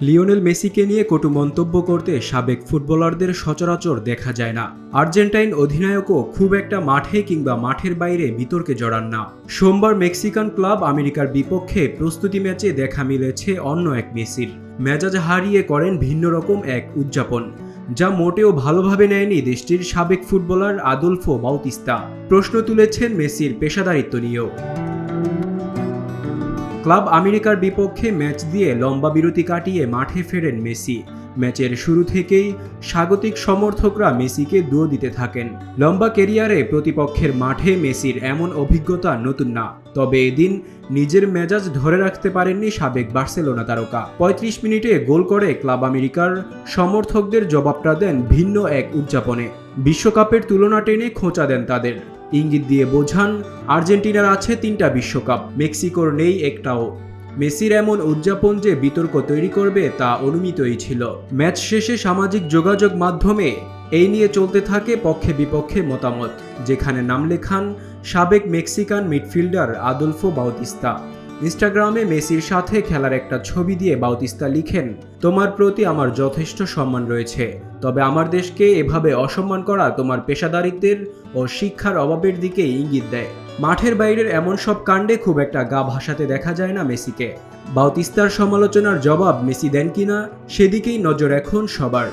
Lionel মেসিকে নিয়ে কটু মন্তব্য করতে সাবেক ফুটবলারদের সচরাচর দেখা যায় না। আর্জেন্টাইন অধিনায়কও খুব একটা মাঠে কিংবা মাঠের বাইরে বিতর্কে জড়ান না। সোমবার মেক্সিকান ক্লাব আমেরিকার বিপক্ষে প্রস্তুতি ম্যাচে দেখা মিলেছে অন্য এক মেসির। মেজাজ হারিয়ে করেন ভিন্ন রকম এক উদযাপন, যা মোটেও ভালোভাবে নেয়নি দেশটির সাবেক ফুটবলার আদুলফো বাউতিস্তা। প্রশ্ন তুলেছেন মেসির পেশাদারিত্ব নিয়েও। ক্লাব আমেরিকার বিপক্ষে ম্যাচ দিয়ে লম্বা বিরতি কাটিয়ে মাঠে ফেরেন মেসি। ম্যাচের শুরু থেকেই স্বাগতিক সমর্থকরা মেসিকে দুয়ো দিতে থাকেন। লম্বা কেরিয়ারে প্রতিপক্ষের মাঠে মেসির এমন অভিজ্ঞতা নতুন না। তবে এদিন নিজের মেজাজ ধরে রাখতে পারেননি সাবেক বার্সেলোনা তারকা। পঁয়ত্রিশ মিনিটে গোল করে ক্লাব আমেরিকার সমর্থকদের জবাবটা দেন ভিন্ন এক উদযাপনে। বিশ্বকাপের তুলনা টেনে খোঁচা দেন তাদের। ইঙ্গিত দিয়ে বোঝান, আর্জেন্টিনার আছে তিনটা বিশ্বকাপ, মেক্সিকোর নেই একটাও। মেসির এমন উদযাপন যে বিতর্ক তৈরি করবে তা অনুমিতই ছিল। ম্যাচ শেষে সামাজিক যোগাযোগ মাধ্যমে এই নিয়ে চলতে থাকে পক্ষে বিপক্ষে মতামত, যেখানে নাম লেখান সাবেক মেক্সিকান মিডফিল্ডার আদলফো বাউতিস্তা। ইনস্টাগ্রামে মেসির সাথে খেলার একটা ছবি দিয়ে বাউতিস্তা লিখেন, তোমার প্রতি আমার যথেষ্ট সম্মান রয়েছে, তবে আমার দেশকে এভাবে অসম্মান করা তোমার পেশাদারিত্বের ও শিক্ষার অভাবের দিকে ইঙ্গিত দেয়। মাঠের বাইরের এমন সব কাণ্ডে খুব একটা গা ভাসাতে দেখা যায় না মেসিকে। বাউতিস্তার সমালোচনার জবাব মেসি দেন কিনা, সেদিকেই নজর এখন সবার।